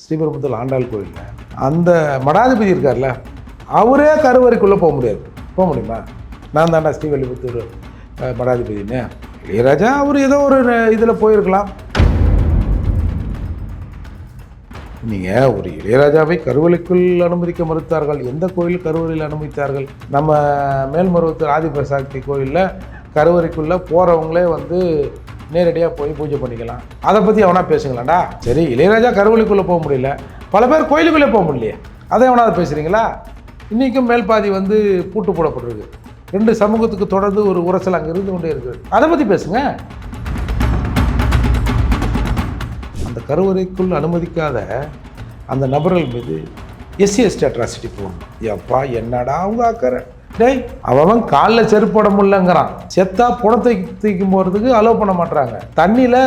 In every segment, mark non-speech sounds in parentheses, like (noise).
ஸ்ரீபெரும்புத்தூர் ஆண்டாள் கோயிலில். அந்த மடாதிபதி இருக்கார்ல அவரே கருவறைக்குள்ளே போக முடியாது. போக முடியுமா? நான் தாண்டா ஸ்ரீவல்லிபுத்தூர் அஹ், மடாதிபதின்னு. இளையராஜா அவர் ஏதோ ஒரு இதில் போயிருக்கலாம். நீங்கள் ஒரு இளையராஜாவை கருவறைக்குள் அனுமதிக்க மறுத்தார்கள். எந்த கோயில் கருவறையில் அனுமதித்தார்கள்? நம்ம மேல்மருவத்தூர் ஆதிபசாக்தி கோயிலில் கருவறைக்குள்ளே போகிறவங்களே வந்து நேரடியாக போய் பூஜை பண்ணிக்கலாம். அதை பற்றி அவனா பேசுங்களாண்டா? சரி இளையராஜா கருவறைக்குள்ளே போக முடியல. பல பேர் கோயிலுக்குள்ளே போக முடியலையே. அதை எவனாவது பேசுகிறீங்களா இன்றைக்கும் மேல் பாதி வந்து பூட்டு போடப்பட்டிருக்கு. ரெண்டு சமூகத்துக்கு தொடர்ந்து ஒரு உரசல் அங்கே இருந்து கொண்டே இருக்குது. அதை பற்றி பேசுங்க. அந்த கருவறைக்குள் அனுமதிக்காத அந்த நபர்கள் மீது எஸ்சி எஸ்டி அட்ராசிட்டி போகணும் எப்பா என்னடா அவங்க அக்கறை? டேய் அவன் காலில் செருப்பு போட முடியலங்கிறான். செத்தா புடத்தை தூக்கி போகிறதுக்கு அலோவ் பண்ண மாட்டாங்க தண்ணியில்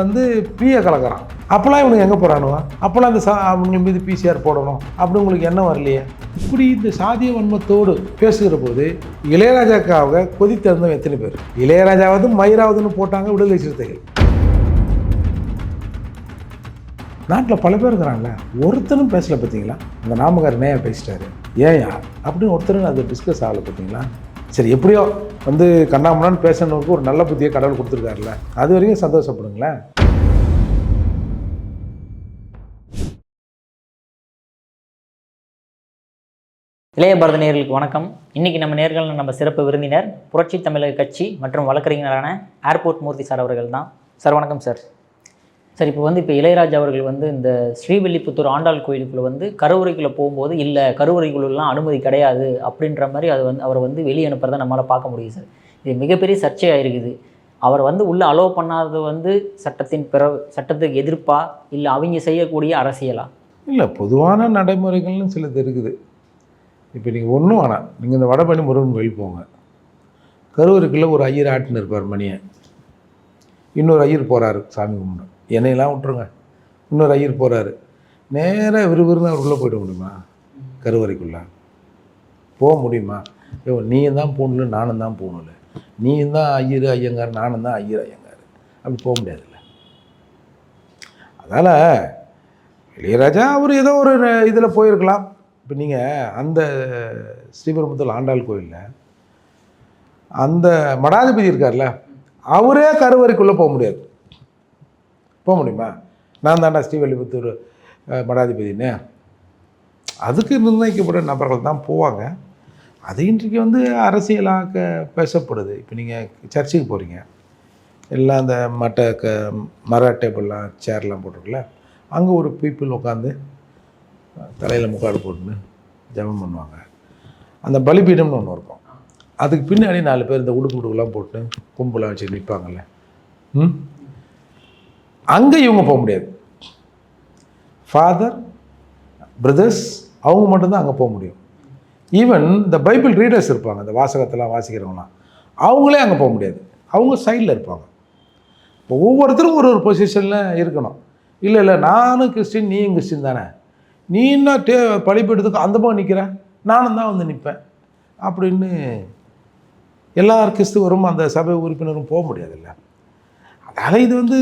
வந்து பீயை கலக்கிறான். அப்போல்லாம் இவனுக்கு எங்கே போகிறானுவா அப்போல்லாம் அந்த சா அவங்க மீது பிசிஆர் போடணும். அப்படி உங்களுக்கு என்ன வரலையே? இப்படி இந்த சாதிய வன்மத்தோடு பேசுகிற போது இளையராஜாக்காக கொதித்திருந்தவன் எத்தனை பேர்? இளையராஜாவது மயிராவதுன்னு போட்டாங்க விடுதலை சிறுத்தைகள். நாட்டில் பல பேர் இருக்கிறாங்களே ஒருத்தரும் பேசல பார்த்தீங்களா அந்த நாமக்கார் நேயா பேசிட்டாரு. ஏயா? அப்படின்னு ஒருத்தரும் அது டிஸ்கஸ் ஆகலை பார்த்தீங்களா சரி எப்படியோ வந்து கண்ணாமண்ணான்னு பேசணுக்கு ஒரு நல்ல புத்தியை கடவுள் கொடுத்துருக்காருல்ல. அது வரைக்கும் சந்தோஷப்படுங்களேன். இளைய பாரத வணக்கம். இன்னைக்கு நம்ம நேர்களில் நம்ம சிறப்பு விருந்தினர் புரட்சி தமிழக கட்சி மற்றும் வழக்கறிஞரான ஏர்போர்ட் மூர்த்தி சார் அவர்கள் தான். சார் வணக்கம் சார். சார் இப்போ வந்து இப்போ இளையராஜா அவர்கள் வந்து இந்த ஸ்ரீவில்லிபுத்தூர் ஆண்டாள் கோயிலுக்குள்ளே வந்து கருவறைக்குள்ளே போகும்போது இல்லை கருவறைக்குள்ளெல்லாம் அனுமதி கிடையாது அப்படின்ற மாதிரி அது வந்து அவரை வந்து வெளியே அனுப்புறதை நம்மளால் பார்க்க முடியுது சார். இது மிகப்பெரிய சர்ச்சையாக இருக்குது அவர் வந்து உள்ளே அலோவ் பண்ணாதது வந்து சட்டத்தின் பிற சட்டத்துக்கு எதிர்ப்பா? இல்லை அவங்க செய்யக்கூடிய அரசியலா? இல்லை பொதுவான நடைமுறைகள்னு சிலது இருக்குது. இப்போ நீங்கள் ஒன்றும் வேணாம் நீங்கள் இந்த வடபழனி முருகன் கோயில் போங்க. கருவூருக்குள்ளே ஒரு ஐயர் ஆட்டின்னு இருப்பார் மணியை இன்னொரு ஐயர் போகிறாரு சாமி கும்பிட. என்னையெல்லாம் விட்டுருங்க. இன்னொரு ஐயர் போகிறாரு நேராக விறுவிறுன்னு அவர் உள்ளே போயிட முடியுமா? கருவறைக்குள்ளே. போக முடியுமா? ஐயோ நீயும் தான் போகணுல நானும் தான் போகணும்ல. நீயும் தான் ஐயர் ஐயங்கார் நானும் தான் ஐயர் ஐயங்கார். அப்படி போக முடியாதுல்ல. அதனால் இளையராஜா அவர் ஏதோ ஒரு இதில் போயிருக்கலாம். இப்போ நீங்கள் அந்த ஸ்ரீபெரும்புத்தூர் ஆண்டாள் கோயிலில் அந்த மடாதிபதி இருக்கார்ல அவரே கருவறைக்குள்ளே போக முடியாது. போக முடியுமா? நான் தாண்டா ஸ்ரீவல்லிபுத்தூர் அஹ், மடாதிபதின்னு. அதுக்கு நிர்ணயிக்கப்பட்ட நபர்கள் தான் போவாங்க. அது இன்றைக்கு வந்து அரசியலாக பேசப்படுது. இப்போ நீங்கள் சர்ச்சுக்கு போகிறீங்க எல்லாம் அந்த மட்டை க மர டேபிள்லாம் சேர்லாம் போட்டிருக்குல்ல. அங்கே ஒரு பீப்புள் உட்காந்து தலையில் முக்காடு போட்டுன்னு ஜெபம் பண்ணுவாங்க. அந்த பலிபீடம்னு ஒன்று இருக்கும். அதுக்கு பின்னாடி நாலு பேர் இந்த உடுப்பு உடுப்புலாம் போட்டு கும்பலாம் வச்சு நிற்பாங்கல்ல ம்? அங்கே இவங்க போக முடியாது. ஃபாதர் பிரதர்ஸ் அவங்க மட்டும்தான் அங்கே போக முடியும். ஈவன் இந்த பைபிள் ரீடர்ஸ் இருப்பாங்க இந்த வாசகத்தெல்லாம் வாசிக்கிறவங்களாம் அவங்களே அங்கே போக முடியாது. அவங்க சைடில் இருப்பாங்க. இப்போ ஒவ்வொருத்தரும் ஒரு ஒரு பொசிஷனில் இருக்கணும். இல்லை இல்லை நானும் கிறிஸ்டின் நீயும் கிறிஸ்டின் தானே. நீ என்ன டே பழிப்பெடுத்துக்கு அந்த பக்கம் நிற்கிறேன் நானும் தான் வந்து நிற்பேன். அப்படின்னு எல்லார் கிறிஸ்துவரும் அந்த சபை உறுப்பினரும் போக முடியாதுல்ல. அதனால் இது வந்து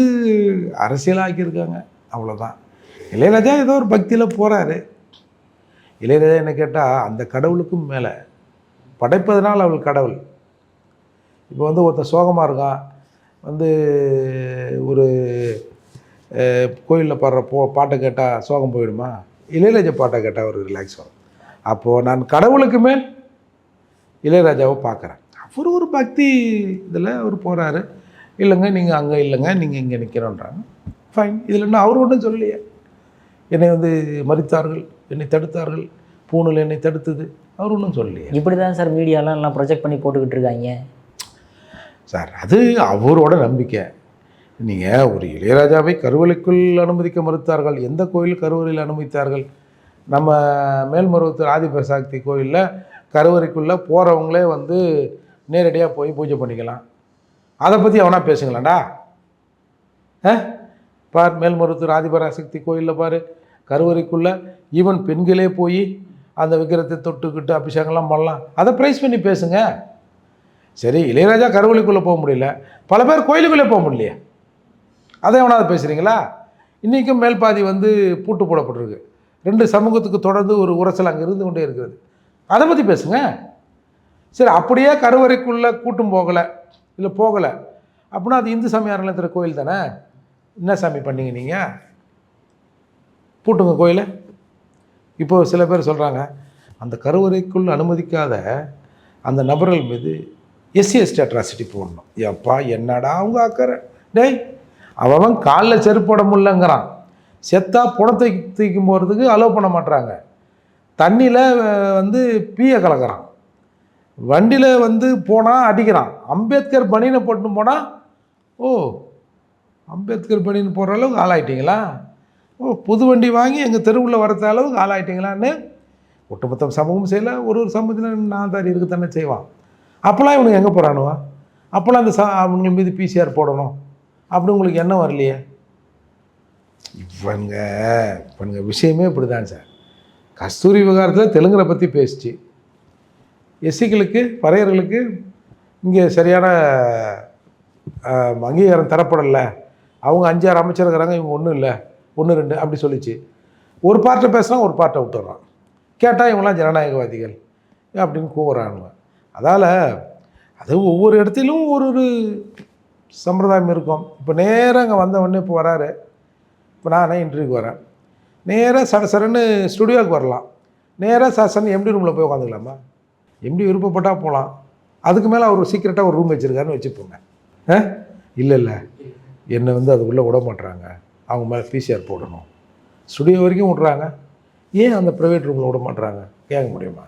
அரசியலாக்கியிருக்காங்க. அவ்வளோதான் இளையராஜா ஏதோ ஒரு பக்தியில் போகிறாரு இளையராஜா என்ன கேட்டால் அந்த கடவுளுக்கும் மேலே படைப்பதனால் அவள் கடவுள். இப்போ வந்து ஒருத்தன் சோகமாக இருக்கான். வந்து ஒரு கோயிலில் பாடுற போ பாட்டை கேட்டால் சோகம் போயிடுமா? இளையராஜா பாட்டை கேட்டால் ஒரு ரிலாக்ஸ் வரும் அப்போது நான் கடவுளுக்கு மேல் இளையராஜாவை பார்க்குறேன். அவர் ஒரு பக்தி இதில் அவர் போகிறாரு இல்லைங்க நீங்கள் அங்கே இல்லைங்க நீங்கள் இங்கே நிற்கிறோன்றாங்க ஃபைன் இதில் என்ன அவர் ஒன்றும் சொல்லலையே. என்னை வந்து மறித்தார்கள் என்னை தடுத்தார்கள் பூணூல் என்னை தடுத்தது. அவர் ஒன்றும் சொல்லலையே. இப்படி தான் சார் மீடியாலாம் எல்லாம் ப்ரொஜெக்ட் பண்ணி போட்டுக்கிட்டு இருக்காங்க. சார் அது அவரோட நம்பிக்கை. நீங்கள் ஒரு இளையராஜாவை கருவறைக்குள் அனுமதிக்க மறுத்தார்கள் எந்த கோயில் கருவறையில் அனுமதித்தார்கள்? நம்ம மேல்மருவத்தூர் ஆதிபசாக்தி கோயிலில் கருவறைக்குள்ளே போகிறவங்களே வந்து நேரடியாக போய் பூஜை பண்ணிக்கலாம். அதை பற்றி அவனா பேசுங்களாண்டா? ஆ? பார் மேல்மருவத்தூர் ஆதிபராசக்தி கோயிலில் பார் கருவறைக்குள்ளே ஈவன் பெண்களே போய் அந்த விக்கிரத்தை தொட்டுக்கிட்டு அபிஷேகம்லாம் பண்ணலாம். அதை ப்ரைஸ் பண்ணி பேசுங்க. சரி இளையராஜா கருவறைக்குள்ளே போக முடியல. பல பேர் கோயிலுக்குள்ளே போக முடியலையே. அதை எவனாவது பேசுகிறீங்களா இன்றைக்கும் மேல் பாதி வந்து பூட்டு போடப்பட்டிருக்கு. ரெண்டு சமூகத்துக்கு தொடர்ந்து ஒரு உரசல் அங்கே இருந்து கொண்டே இருக்கிறது. அதை பற்றி பேசுங்க. சரி அப்படியே கருவறைக்குள்ளே கூட்டும் போகலை. இல்லை போகலை. அப்படின்னா அது இந்து சமய அறநிலையத்துறை கோயில் தானே? என்ன சாமி பண்ணீங்க நீங்கள் பூட்டுங்க கோயிலை. இப்போ சில பேர் சொல்கிறாங்க அந்த கருவறைக்குள் அனுமதிக்காத அந்த நபர்கள் மீது எஸ்சி எஸ்டி அட்ராசிட்டி போடணும். எப்பா என்னடா அவங்க அக்கறை டேய் அவன் காலில் செருப்போட முடியலங்கிறான். செத்தா புடத்தை தூக்கும் போகிறதுக்கு அலோவ் பண்ண மாட்டுறாங்க தண்ணியில் வந்து பீயை கலக்கிறான். வண்டியில் வந்து போனால் அடிக்கிறான். அம்பேத்கர் பணியில் போட்டு போனால் ஓ அம்பேத்கர் பனியன் போடுற அளவுக்கு ஆளாயிட்டீங்களா? ஓ புது வண்டி வாங்கி எங்கள் தெருவில் வரத்த அளவுக்கு ஆளாயிட்டீங்களான்னு ஒட்டுமொத்த சமூகம் செய்யலை. ஒரு ஒரு சமூகத்தில் நான் தான் இருக்குத்தானே செய்வான். அப்போல்லாம் இவனுக்கு எங்கே போகிறானுவா அப்போல்லாம் அந்த சா அவங்க மீது பிசிஆர் போடணும். அப்படி உங்களுக்கு என்ன வரலையே? இவனுங்க இவனுங்க விஷயமே இப்படி தான் சார். கஸ்தூரி விவகாரத்தில் தெலுங்கரை பற்றி பேசிச்சு. எஸ்சிகளுக்கு பறையர்களுக்கு இங்கே சரியான அங்கீகாரம் தரப்படலை. அவங்க அஞ்சாறு அமைச்சர் இருக்கிறாங்க இவங்க ஒன்றும் இல்லை. ஒன்று ரெண்டு அப்படி சொல்லிச்சு. ஒரு பார்ட்டை பேசுனா ஒரு பார்ட்டை விட்டுறான். கேட்டால் இவங்களாம் ஜனநாயகவாதிகள் அப்படின்னு கூவுறானுங்க. அதால் அது ஒவ்வொரு இடத்திலும் ஒரு ஒரு சம்பிரதாயம் இருக்கும். இப்போ நேராக அங்கே வந்தவொடனே இப்போ வராரு. இப்போ நானே இன்டர்வியூக்கு வரேன். நேராக சட சரன்னு ஸ்டுடியோவுக்கு வரலாம். நேராக சசன் எம்டி ரூமில் போய் உட்காந்துக்கலாமா? எப்படி விருப்பப்பட்டால் போகலாம் அதுக்கு மேலே அவர் சீக்கிரட்டாக ஒரு ரூம் வச்சுருக்காருன்னு வச்சுப்போங்க ஆ? இல்லை இல்லை. என்னை வந்து அது உள்ளே விட மாட்றாங்க. அவங்க மேலே பிசிஆர் போடணும். ஸ்டுடியோ வரைக்கும் விட்றாங்க. ஏன் அந்த ப்ரைவேட் ரூமில் விட மாட்றாங்க? கேட்க முடியுமா?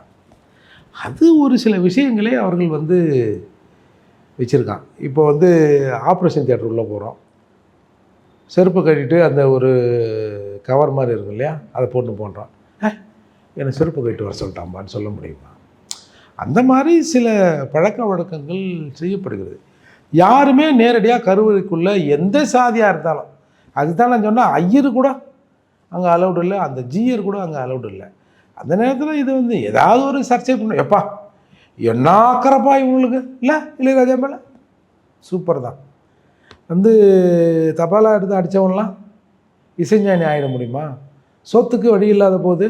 அது ஒரு சில விஷயங்களே அவர்கள் வந்து வச்சுருக்கான். இப்போ வந்து ஆப்ரேஷன் தியேட்டர் உள்ளே போகிறோம் செருப்பு கட்டிட்டு அந்த ஒரு கவர் மாதிரி இருக்கும் இல்லையா? அதை போட்டு போடுறான் என்னை செருப்பு கட்டிட்டு வர சொல்லிட்டாம்பான்னு சொல்ல முடியுமா? அந்த மாதிரி சில பழக்க வழக்கங்கள் செய்யப்படுகிறது. யாருமே நேரடியாக கருவறைக்குள்ளே எந்த சாதியாக இருந்தாலும் அதுதான் நான் சொன்னேன் ஐயர் கூட அங்கே அலௌடு இல்லை அந்த ஜீயர் கூட அங்கே அலௌடு இல்லை. அந்த நேரத்தில் இது வந்து ஏதாவது ஒரு சர்ச்சை பண்ணும் எப்பா என்ன அக்கறப்பா இவங்களுக்கு? இல்லை இளையராஜா மேலே? சூப்பர் தான். வந்து தபாலா எடுத்து அடித்தவன்லாம் இசைஞானி ஆகிட முடியுமா? சொத்துக்கு வழி இல்லாத போது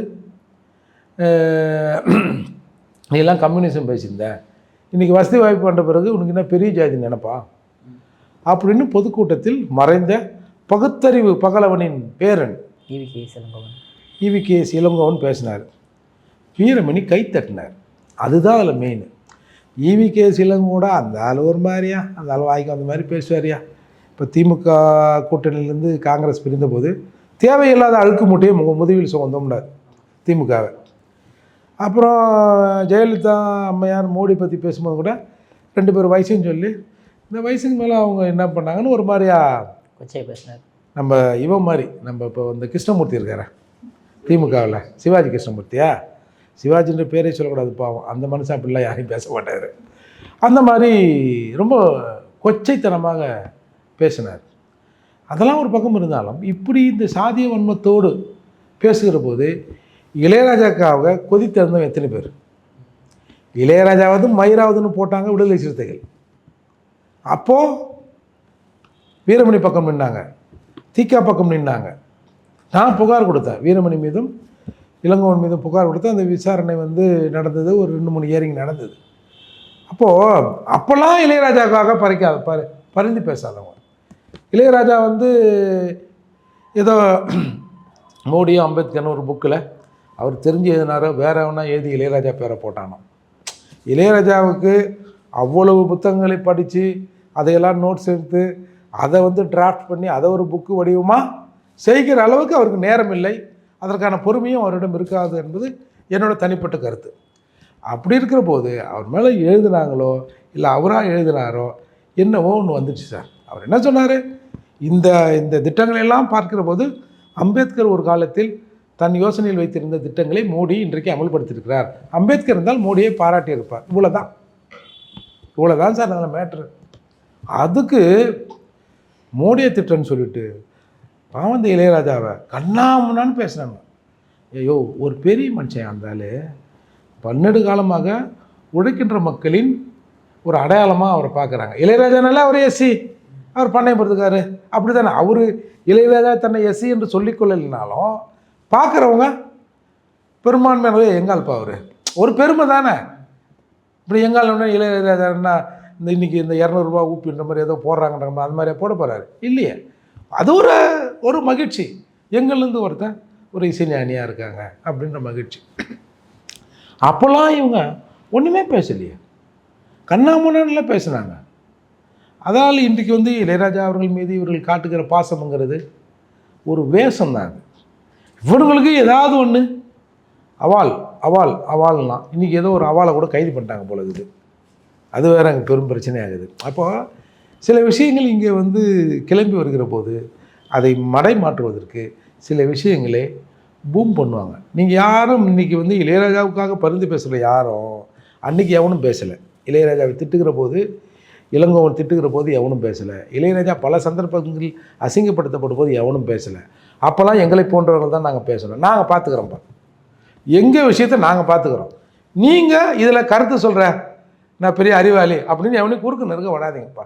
அஹ், நீ எல்லாம் கம்யூனிசம் பேசியிருந்த. இன்றைக்கி வசதி வாய்ப்பு வந்த பிறகு உனக்கு என்ன பெரிய ஜாதி நினைப்பா? அப்படின்னு பொதுக்கூட்டத்தில் மறைந்த பகுத்தறிவு பகலவனின் பேரன் டிவி கே செல்வங்கவன் இவி கே இளங்கோவன் பேசினார். வீரமணி கை தட்டினார். அதுதான் அதில் மெயின் ஈவி கே இளங்கோட அந்த ஆள் ஒரு மாதிரியா? அந்த ஆள் வாய்க்கு அந்த மாதிரி பேசுவாரியா? இப்போ திமுக கூட்டணியிலேருந்து காங்கிரஸ் பிரிந்தபோது தேவையில்லாத அழுக்கு மூட்டையை முக முதுகில் சுமந்தோம்னார் திமுகவை. அப்புறம் ஜெயலலிதா அம்மையார் மோடி பற்றி பேசும்போது கூட ரெண்டு பேர் வயசுன்னு சொல்லி இந்த வயசுக்கு மேலே அவங்க என்ன பண்ணாங்கன்னு ஒரு மாதிரியா கொச்சை பேசினார். நம்ம இவன் மாதிரி நம்ம இப்போ இந்த கிருஷ்ணமூர்த்தி இருக்கார? திமுகவில். சிவாஜி கிருஷ்ணமூர்த்தியா? சிவாஜின்ற பேரே சொல்லக்கூடாது பாவம். அந்த மனுஷன் அப்படிலாம் யாரையும் பேச மாட்டார். அந்த மாதிரி ரொம்ப கொச்சைத்தனமாக பேசினார். அதெல்லாம் ஒரு பக்கம் இருந்தாலும் இப்படி இந்த சாதிய வன்மத்தோடு பேசுகிற போது இளையராஜாக்காக கொதித்திருந்தவன் எத்தனை பேர்? இளையராஜாவது மயிராவதுன்னு போட்டாங்க விடுதலை சிறுத்தைகள். அப்போது வீரமணி பக்கம் நின்னாங்க. தீக்கா பக்கம் நின்னாங்க. நான் புகார் கொடுத்தேன். வீரமணி மீதும் இளங்கோவன் மீதும் புகார் கொடுத்தேன். அந்த விசாரணை வந்து நடந்தது. ஒரு ரெண்டு மூணு இயரிங் நடந்தது. அப்போது அப்போல்லாம் இளையராஜாவுக்காக பறிக்காத பரி பரிந்து பேசாதவங்க இளையராஜா வந்து ஏதோ (clears throat) மோடியும் அம்பேத்கர்னு ஒரு புக்கில் அவர் தெரிஞ்சு எழுதினாரோ வேற எவனா எழுதி இளையராஜா பேரை போட்டானோ. இளையராஜாவுக்கு அவ்வளவு புத்தகங்களை படித்து அதையெல்லாம் நோட்ஸ் எடுத்து அதை வந்து டிராஃப்ட் பண்ணி அதை ஒரு புக்கு வடிவமாக செய்கிற அளவுக்கு அவருக்கு நேரம் இல்லை. அதற்கான பொறுமையும் அவரிடம் இருக்காது என்பது என்னோட தனிப்பட்ட கருத்து. அப்படி இருக்கிற போது அவர் மேலே எழுதுனாங்களோ இல்லை அவராக எழுதினாரோ என்னவோ ஒன்று வந்துச்சு சார். அவர் என்ன சொன்னார்? இந்த இந்த திட்டங்களெல்லாம் பார்க்கிற போது அம்பேத்கர் ஒரு காலத்தில் தன் யோசனையில் வைத்திருந்த திட்டங்களை மோடி இன்றைக்கு அமல்படுத்தியிருக்கிறார். அம்பேத்கர் இருந்தால் மோடியை பாராட்டியிருப்பார். இவ்வளோதான் இவ்வளோதான் சார் நல்ல மேட்ரு அதுக்கு மோடியை திட்டம்னு சொல்லிட்டு பாவந்த இளையராஜாவை கண்ணாமுன்னான்னு பேசுனாங்க ஐயோ ஒரு பெரிய மனுஷன் இருந்தாலே பன்னெண்டு காலமாக உழைக்கின்ற மக்களின் ஒரு அடையாளமாக அவரை பார்க்குறாங்க. இளையராஜானால அவர் எஸ்சி அவர் பண்ணையப்படுத்துக்காரு அப்படி தானே அவர் இளையராஜா தன்னை எஸ்சி என்று சொல்லிக்கொள்ளலைனாலும் பார்க்குறவங்க பெரும்பான்மையானவே எங்கால்ப்பா அவர் ஒரு பெருமை தானே. இப்படி எங்கால் இளையராஜா இளையராஜான்னா இந்த இன்றைக்கி இந்த இரநூறுபா ஊப்பின்ற மாதிரி ஏதோ போடுறாங்கன்ற மாதிரி அந்த மாதிரியே போட போகிறாரு இல்லையே. அது ஒரு ஒரு மகிழ்ச்சி. எங்கள்லேருந்து ஒருத்தன் ஒரு இசைஞானியாக இருக்காங்க அப்படின்ற மகிழ்ச்சி. அப்போல்லாம் இவங்க ஒன்றுமே பேசலையே. கண்ணாமூனான்லாம் பேசுனாங்க. அதனால் இன்றைக்கு வந்து இளையராஜா அவர்கள் மீது இவர்கள் காட்டுகிற பாசம்ங்கிறது ஒரு வேஷம் தான் அது. இவனுங்களுக்கு ஏதாவது ஒன்று அவால் அவால் அவால்னா இன்றைக்கி ஏதோ ஒரு அவாலை கூட கைது பண்ணிட்டாங்க போல இருக்குது. அது வேற அங்கே பெரும் பிரச்சனையாகுது. அப்போ சில விஷயங்கள் இங்கே வந்து கிளம்பி வருகிற போது அதை மடை மாற்றுவதற்கு சில விஷயங்களே பூம் பண்ணுவாங்க. நீங்கள் யாரும் இன்றைக்கி வந்து இளையராஜாவுக்காக பருந்து பேசலை யாரும் அன்றைக்கி எவனும் பேசலை. இளையராஜாவை திட்டுகிற போது இளங்கோவன் திட்டுகிற போது எவனும் பேசலை. இளையராஜா பல சந்தர்ப்பங்களில் அசிங்கப்படுத்தப்படும் போது எவனும் பேசலை. அப்போல்லாம் எங்களை போன்றவர்கள் தான் நாங்கள் பேசணும் நாங்கள் பார்த்துக்குறோம்ப்பா. எங்கள் விஷயத்தை நாங்கள் பார்த்துக்குறோம். நீங்கள் இதில் கருத்து சொல்கிற நான் பெரிய அறிவாளி அப்படின்னு எவனையும் குறுக்கு நெருங்க விடாதீங்கப்பா.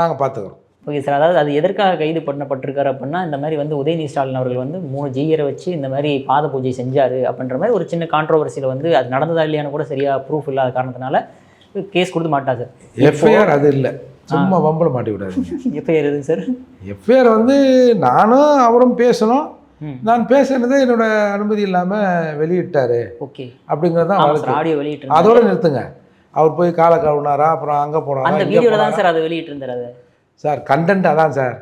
நாங்கள் பார்த்துக்குறோம். ஓகே சார் அதாவது அது எதற்காக கைது பண்ணப்பட்டிருக்காரு அப்படின்னா இந்த மாதிரி வந்து உதயநிதி ஸ்டாலின் அவர்கள் வந்து மூணு ஜீயரை வச்சு இந்த மாதிரி பாத பூஜை செஞ்சாரு அப்படின்ற மாதிரி ஒரு சின்ன கான்ட்ரோவர்சியில் வந்து அது நடந்ததா இல்லையான்னு கூட சரியா ப்ரூஃப் இல்லாத காரணத்தினால கேஸ் கொடுத்து மாட்டா சார். எஃப்ஐஆர் அது இல்லை. சும்மா வம்பல மாட்டி விடாதீங்க (laughs) எஃப்ஐஆர் எதுங்க சார் எஃப்ஐஆர் வந்து நானும் அவரும் பேசணும். நான் பேசுனதை என்னோட அனுமதி இல்லாமல் வெளியிட்டாரு. ஓகே. அப்படிங்கிறது தான் ஆடியோ வெளியிட்டு அதோட நிறுத்துங்க. அவர் போய் காலை கழுவினாரா அப்புறம் அங்கே போனாரா அந்த வீடியோவில்? தான் சார் அதை வெளியிட்டு இருந்தார் அதை. சார் கண்டென்ட் அதான் சார்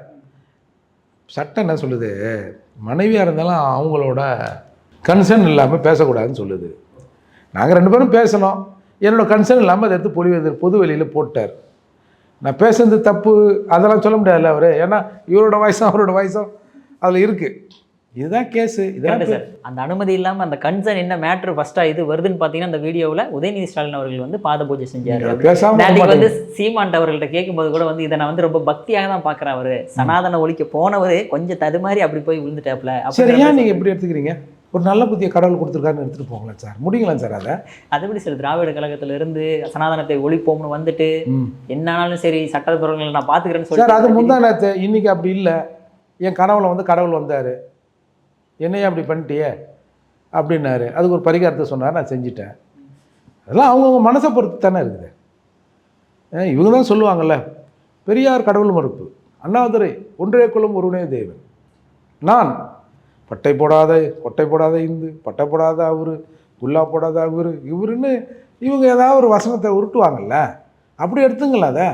சட்டம் என்ன சொல்லுது? மனைவியாக இருந்தாலும் அவங்களோட கன்சர்ன் இல்லாமல் பேசக்கூடாதுன்னு சொல்லுது. நாங்கள் ரெண்டு பேரும் பேசணும். என்னோட கன்சர்ன் இல்லாமல் அதை எடுத்து பொலி பொது வெளியில் போட்டார். நான் பேசுனது தப்பு அதெல்லாம் சொல்ல முடியாதுல்ல அவர். ஏன்னா இவரோட வயசும் அவரோட வயசும் அதில் இருக்குது இதுதான் கேஸு இதெல்லாம் சார் அந்த அனுமதி இல்லாமல் அந்த கன்சர்ன் என்ன மேட்ரு ஃபர்ஸ்ட்டாக இது வருதுன்னு பார்த்தீங்கன்னா அந்த வீடியோவில் உதயநிதி ஸ்டாலின் அவர்கள் வந்து பாத பூஜை செஞ்சாரு. நேற்றுக்கு வந்து சீமான் அவர்கள்ட்ட கேட்கும்போது கூட வந்து இதை நான் வந்து ரொம்ப பக்தியாக தான் பார்க்குறேன் அவரு. சனாதன ஒழிக்க போனவரு கொஞ்சம் தடுமாறி அப்படி போய் விழுந்துட்டாப்ல. சரி அப்படி ஏன் நீங்கள் எப்படி எடுத்துக்கிறீங்க? ஒரு நல்ல புத்திய கடவுள் கொடுத்துருக்காருன்னு எடுத்துகிட்டு போங்களேன் சார். முடியுங்களா சார் அதை? அதுபடி சார் திராவிட கழகத்துல இருந்து சனாதனத்தை ஒழிப்போம்னு வந்துட்டு ம். என்ன ஆனாலும் சரி சட்டப்பூர்வங்களை நான் பார்த்துக்கிறேன்னு சார் அது சொல்லிட்டு முந்தா நேற்று இன்னைக்கு அப்படி இல்லை. என் கனவுல வந்து கடவுள் வந்தார். என்னையே அப்படி பண்ணிட்டியே அப்படின்னாரு. அதுக்கு ஒரு பரிகாரத்தை சொன்னார் நான் செஞ்சிட்டேன். அதெல்லாம் அவங்கவுங்க மனசை பொறுத்து தானே இருக்குது. இவங்க தான் சொல்லுவாங்கல்ல பெரியார் கடவுள் மறுப்பு. அண்ணாதுரை ஒன்றே குலம் ஒருவனே தேவன். நான் பட்டை போடாத கொட்டை போடாத இந்து பட்டை போடாத அவரு குல்லா போடாத அவரு இவருன்னு இவங்க ஏதாவது ஒரு வசனத்தை உருட்டுவாங்கல்ல? அப்படி எடுத்துங்களா அதை.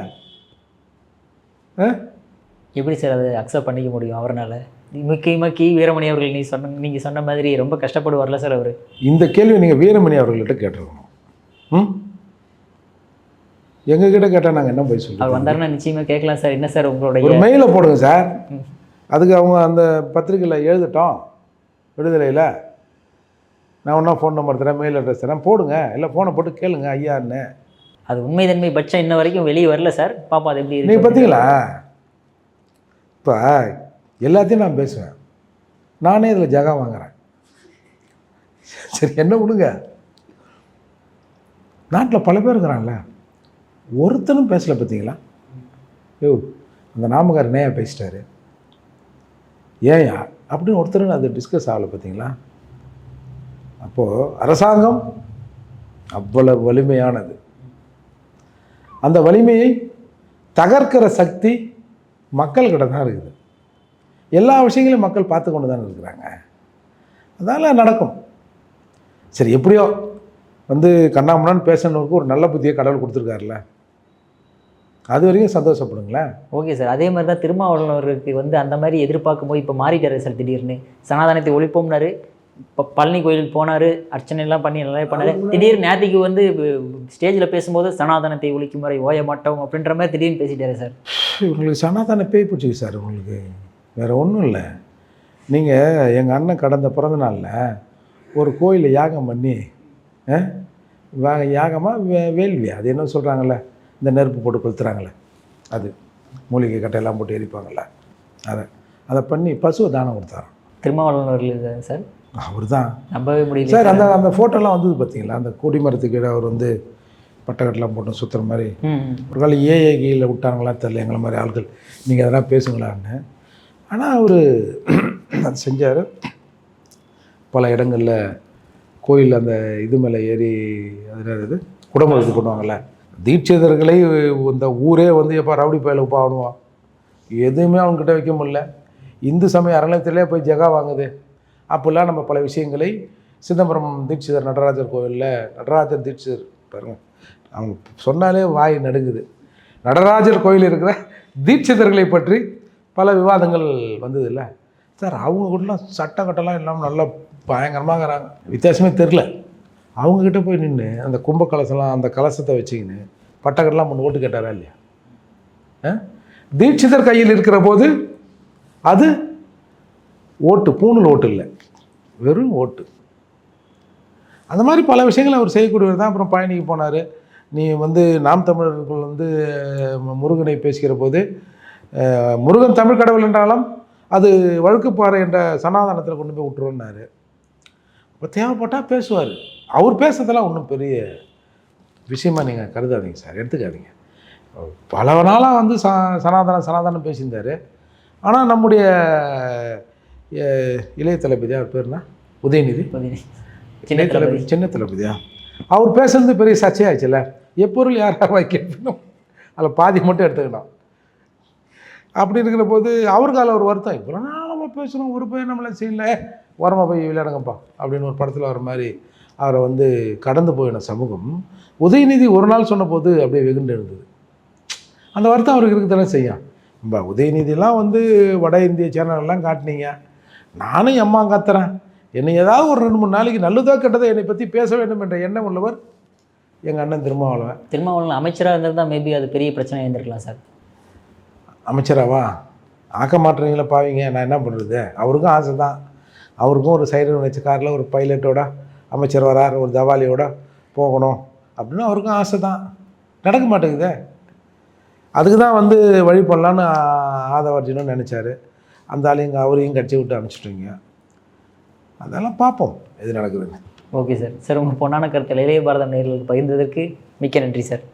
எப்படி சார் அதை அக்செப்ட் பண்ணிக்க முடியும் அவரால் முக்கியமாக கி வீரமணி அவர்கள் நீ சொன்ன நீங்க சொன்ன மாதிரி ரொம்ப கஷ்டப்படுவார்ல சார் அவரு? இந்த கேள்வி நீங்கள் வீரமணி அவர்கள்ட்ட கேட்டிருக்கணும். ம்? எங்ககிட்ட கேட்டால் நாங்கள் என்ன போய் அவர் சொல்லுவோம் வந்தாருன்னா நிச்சயமா கேட்கலாம் சார். என்ன சார் உங்களுடைய ஒரு மெயிலை போடுங்க சார். அதுக்கு அவங்க அந்த பத்திரிக்கையில் எழுதட்டும் விடுதலையில். நான் ஒன்றா ஃபோன் நம்பர் தரேன் மெயில் அட்ரஸ் தரேன் போடுங்க. இல்லை ஃபோனை போட்டு கேளுங்க ஐயான்னு. அது உண்மைதன்மை பட்சம் இன்ன வரைக்கும் வெளியே வரல சார். பாப்பா அது எப்படி நீங்கள் பார்த்தீங்களா இப்போ எல்லாத்தையும் நான் பேசுவேன். நானே இதில் ஜகா வாங்குறேன். சரி என்ன விடுங்க? நாட்டில் பல பேர் இருக்கிறான்ல ஒருத்தனும் பேசல பார்த்தீங்களா யோ அந்த நாமக்கார் நேயா பேசிட்டாரு? ஏயா அப்படின்னு ஒருத்தர் அது டிஸ்கஸ் ஆகலை பார்த்தீங்களா? அப்போது அரசாங்கம் அவ்வளவு வலிமையானது. அந்த வலிமையை தகர்க்கிற சக்தி மக்கள்கிட்ட தான் இருக்குது. எல்லா விஷயங்களையும் மக்கள் பார்த்து கொண்டு தான் இருக்கிறாங்க. அதனால் நடக்கும். சரி எப்படியோ வந்து கண்ணாமண்ணான்னு பேசணுக்கு ஒரு நல்ல புத்தியை கடவுள் கொடுத்துருக்காருல்ல. அது வரைக்கும் சந்தோஷப்படுங்களேன். Okay sir. அதே மாதிரி தான் திருமாவளவருக்கு வந்து அந்த மாதிரி எதிர்பார்க்கும் போது இப்போ மாறிட்டாரு சார் திடீர்னு. சனாதனத்தை ஒழிப்போம்னாரு. இப்போ பழனி கோயிலுக்கு போனார். அர்ச்சனை எல்லாம் பண்ணி நல்லா பண்ணாரு. திடீர்னு நேத்திக்கு வந்து ஸ்டேஜில் பேசும்போது சனாதனத்தை ஒழிக்கும் வரை ஓய மாட்டோம் அப்படின்ற மாதிரி திடீர்னு பேசிட்டாரு சார். உங்களுக்கு சனாதன பேய் பிடிச்சிருக்கு சார் உங்களுக்கு. வேறு ஒன்றும் இல்லை. நீங்கள் எங்கள் அண்ணன் கடந்த பிறந்த நாளில் ஒரு கோயிலில் யாகம் பண்ணி ஆ, வா- யாகமா வே வேள்வியா அது என்ன சொல்கிறாங்கல்ல இந்த நெருப்பு போட்டு கொளுத்துறாங்களே அது. மூலிகை கட்டையெல்லாம் போட்டு எரிப்பாங்கள்ல அதை. அதை பண்ணி பசுவை தானம் கொடுத்தாராம். திருமாவளவர்கள் சார்? அவர் தான். நம்பவே முடியல சார் அந்த அந்த ஃபோட்டோலாம் வந்தது பார்த்தீங்களா அந்த கொடிமரத்துக்கு கீழே அவர் வந்து பட்டக்கட்டெலாம் போட்டு சுற்றுற மாதிரி. ஒரு காலம் ஏஏ கீழே விட்டாங்களா தெரில எங்களை மாதிரி ஆட்கள். நீங்கள் அதெல்லாம் பேசுங்களான்னு. ஆனால் அவர் (clears throat) அது செஞ்சார். பல இடங்களில் கோயில் அந்த இது மேலே ஏறி அது இது குடம்பு இது பண்ணுவாங்கள்ல தீட்சிதர்களை இந்த ஊரே வந்து எப்போ ரவுடி பயலுக்கு பாடுவான் எதுவுமே அவங்ககிட்ட வைக்க முடியல. இந்து சமய அறநிலையத்திலே போய் ஜெகா வாங்குது. அப்படிலாம் நம்ம பல விஷயங்களை சிதம்பரம் தீட்சிதர் நடராஜர் கோவிலில் நடராஜர் தீட்சிதர் பாருங்கள் அவங்க சொன்னாலே வாய் நடுங்குது. நடராஜர் கோயில் இருக்கிற தீட்சிதர்களை பற்றி பல விவாதங்கள் வந்தது இல்லை? சார் அவங்க கூடலாம் சட்டக்கட்டெல்லாம் இல்லாமல் நல்லா பயங்கரமாக இருக்கிறாங்க வித்தியாசமே தெரில அவங்கக்கிட்ட போய் நின்று அந்த கும்ப கலசம்லாம் அந்த கலசத்தை வச்சுக்கின்னு பட்டக்கட்டெல்லாம் ஒன்று ஓட்டு கேட்டாரா இல்லையா? ஆ? தீட்சிதர் கையில் இருக்கிற போது அது ஓட்டு பூணூல் ஓட்டு இல்லை. வெறும் ஓட்டு. அந்த மாதிரி பல விஷயங்களை அவர் செய்யக்கூடியவர் தான். அப்புறம் பயணிக்கு போனார். நீ வந்து நாம் தமிழர்கள் வந்து முருகனை பேசுகிற போது முருகன் தமிழ் கடவுள் என்றாலும் அது வழுக்குப்பாறை என்ற சனாதனத்தில் கொண்டு போய் விட்டுருன்னாரு இப்போ தேவைப்பட்டால் பேசுவார். அவர் பேசுறதெல்லாம் ஒன்றும் பெரிய விஷயமா நீங்கள் கருதாதீங்க சார் எடுத்துக்காதீங்க. பல நாளாக வந்து ச சனாதனம் சனாதனம் பேசியிருந்தார். ஆனால் நம்முடைய இளைய தளபதி அவர் பேர்னா? உதயநிதி? சின்ன தளபதி சின்ன தளபதியா? அவர் பேசுறது பெரிய சர்ச்சையாச்சுல்ல எப்பொருள் யார் யார் வாய் கேட்கணும் அதில் பாதி மட்டும் எடுத்துக்கணும். அப்படி இருக்கிற போது அவருக்கு அதில் ஒரு வருத்தம் இவ்வளோ நாள் நம்ம பேசுகிறோம் ஒரு பையன் நம்மளை செய்யல ஓரமாக போய் விளையாடுங்கப்பா அப்படின்னு ஒரு படத்தில் வர மாதிரி அவரை வந்து கடந்து போயின சமூகம் உதயநிதி ஒரு நாள் சொன்னபோது அப்படியே வெகுண்டு இருந்தது அந்த வருத்தம் அவருக்கு இருக்க தானே செய்யும். இப்போ உதயநிதிலாம் வந்து வட இந்திய சேனல்லாம் காட்டினீங்க. நானும் எம்மா கத்துறேன். என்னை ஏதாவது ஒரு ரெண்டு மூணு நாளைக்கு நல்லதோ கெட்டதோ என்னை பற்றி பேச வேண்டும் என்ற எண்ணம் உள்ளவர் எங்கள் அண்ணன் திருமாவளவன். திருமாவளவன் அமைச்சராக இருந்திருந்தால் மேபி அது பெரிய பிரச்சனை இருந்திருக்கலாம் சார். அமைச்சராவா? ஆக்க மாட்டுறீங்களா பாவீங்க. நான் என்ன பண்ணுறது அவருக்கும் ஆசை தான். அவருக்கும் ஒரு சைடு வச்ச காரில் ஒரு பைலட்டோட அமைச்சர் வரார் ஒரு தவாலியோட போகணும் அப்படின்னு அவருக்கும் ஆசை தான். நடக்க மாட்டேங்குதே. அதுக்கு தான் வந்து வழி பண்ணலான்னு ஆதவர்ஜினும் நினச்சாரு. அந்த ஆளையும் அவரையும் கட்சி விட்டு அனுப்பிச்சிட்டீங்க. அதெல்லாம் பார்ப்போம் எது நடக்குதுன்னு. Okay sir. சார் உங்கள் பொன்னான கருத்தில் இளைய பாரதம் நேர்களுக்கு பகிர்ந்ததற்கு மிக்க நன்றி சார்.